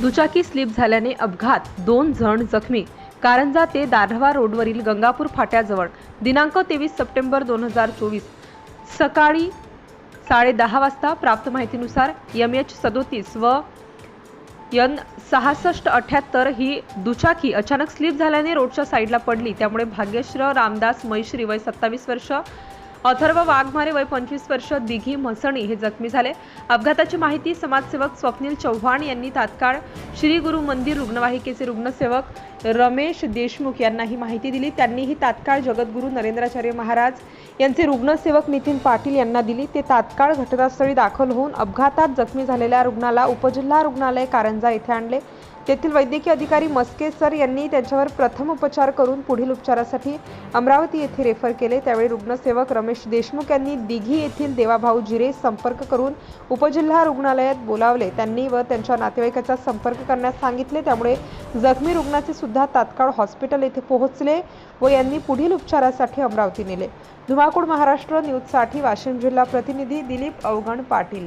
दुचाकी स्लिप झाल्याने अपघात दोन जण जखमी. कारंजा ते दाढवा रोडवरील गंगापूर फाट्याजवळ. दिनांक तेवीस सप्टेंबर दोन हजार चोवीस. सकाळी साडे दहा वाजता प्राप्त माहितीनुसार यम एच सदोतीस व यन सहासष्ट अठ्याहत्तर ही दुचाकी अचानक स्लिप झाल्याने रोडच्या साईडला पडली. त्यामुळे भाग्यश्र रामदास मैश्री वय सत्तावीस वर्ष अथर्व वाघमारे वय पंचवीस वर्ष दिघी म्हसणी हे जखमी झाले. अपघाताची माहिती समाजसेवक स्वप्नील चव्हाण यांनी तात्काळ श्री गुरु मंदिर रुग्णवाहिकेचे रुग्णसेवक रमेश देशमुख यांना ही माहिती दिली. त्यांनीही तात्काळ जगद्गुरू नरेंद्राचार्य महाराज यांचे रुग्णसेवक नितीन पाटील यांना दिली. ते तात्काळ घटनास्थळी दाखल होऊन अपघातात जखमी झालेल्या रुग्णाला उपजिल्हा रुग्णालय कारंजा येथे आणले. तेथील वैद्यकीय अधिकारी मस्के सर यांनी त्यांच्यावर प्रथम उपचार करून पुढील उपचारासाठी अमरावती येथे रेफर केले. त्यावेळी रुग्णसेवक रमेश देशमुख यांनी दिघी येथील देवाभाऊ जिरे संपर्क करून उपजिल्हा रुग्णालयात बोलावले. त्यांनी व त्यांच्या नातेवाईकाचा संपर्क करण्यास सांगितले. त्यामुळे जखमी रुग्णाचे सुद्धा तात्काळ हॉस्पिटल येथे पोहोचले व यांनी पुढील उपचारासाठी अमरावती नेले. धुमाकूळ महाराष्ट्र न्यूजसाठी वाशिम जिल्हा प्रतिनिधी दिलीप अवगण पाटील.